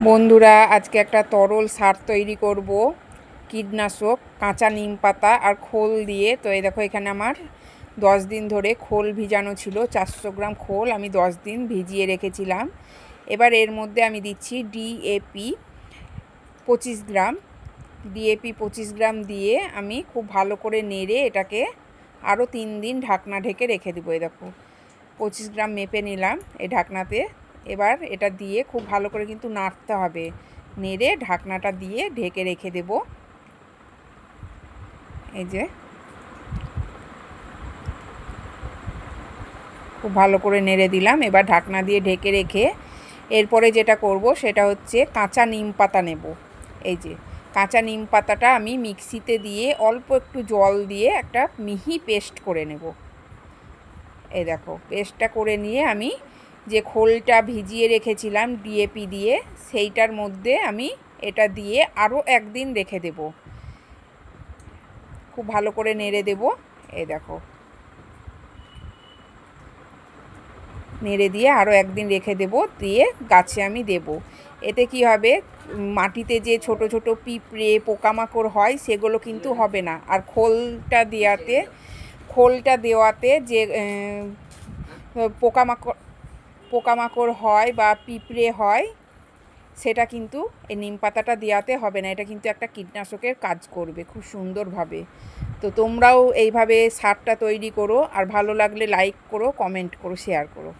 বন্ধুরা, আজকে একটা তরল সার তৈরি করব। কীটনাশক, কাঁচা নিম পাতা আর খোল দিয়ে। তো এই দেখো, এখানে আমার দশ দিন ধরে খোল ভিজানো ছিল, চারশো গ্রাম খোল আমি দশ দিন ভিজিয়ে রেখেছিলাম। এবার এর মধ্যে আমি দিচ্ছি ডিএপি পঁচিশ গ্রাম। ডিএপি পঁচিশ গ্রাম দিয়ে আমি খুব ভালো করে নেড়ে এটাকে আরও তিন দিন ঢাকনা ঢেকে রেখে দেবো। এই দেখো, পঁচিশ গ্রাম মেপে নিলাম। এই ঢাকনাতে এবার এটা দিয়ে খুব ভালো করে কিন্তু নাড়তে হবে। নেড়ে ঢাকনাটা দিয়ে ঢেকে রেখে দেব। এই যে। খুব ভালো করে নেড়ে দিলাম। এবার ঢাকনা দিয়ে ঢেকে রেখে এরপরে যেটা করব সেটা হচ্ছে কাঁচা নিম পাতা নেব। এই যে, কাঁচা নিম পাতাটা আমি মিক্সিতে দিয়ে অল্প একটু জল দিয়ে একটা মিহি পেস্ট করে নেব। এই দেখো, পেস্টটা করে নিয়ে আমি যে খোলটা ভিজিয়ে রেখেছিলাম ডিএপি দিয়ে, সেইটার মধ্যে আমি এটা দিয়ে আরও একদিন রেখে দেব। খুব ভালো করে নেড়ে দেব। এই দেখো। নেড়ে দিয়ে আরও একদিন রেখে দেব, দিয়ে গাছে আমি দেব। এতে কি হবে? মাটিতে যে ছোট ছোট পিঁপড়ে, পোকামাকড় হয়, সেগুলো কিন্তু হবে না। আর খোলটা দেওয়াতে খোলটা দেওয়াতে যে পোকামাকড় পোকামাকড় হয় বা পিঁপড়ে হয়, সেটা কিন্তু এই নিম পাতাটা দেওয়াতে হবে না। এটা কিন্তু একটা কীটনাশকের কাজ করবে খুব সুন্দরভাবে। তো তোমরাও এইভাবে সারটা তৈরি করো আর ভালো লাগলে লাইক করো কমেন্ট করো শেয়ার করো।